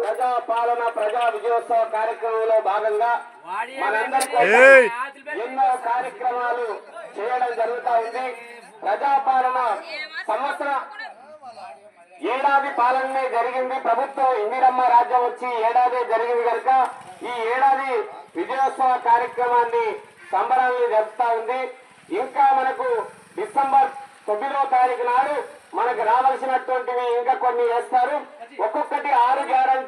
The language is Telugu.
ప్రజా పాలన ప్రజా విజయోత్సవ కార్యక్రమంలో భాగంగా ఎన్నో కార్యక్రమాలు చేయడం జరుగుతా ఉంది. ప్రజాపాలన సంవత్సర ఏడాది పాలనే జరిగింది. ప్రభుత్వం ఇందిరమ్మ రాజ్యం వచ్చి ఏడాది జరిగింది కనుక ఈ ఏడాది విజయోత్సవ కార్యక్రమాన్ని సంబరాన్ని జరుపుతా ఉంది. ఇంకా మనకు డిసెంబర్ తొమ్మిదో తారీఖు నాడు మనకు రావాల్సినటువంటివి ఇంకా కొన్ని వేస్తారు. ఒక్కొక్కటి ఆరు గ్యారంటీ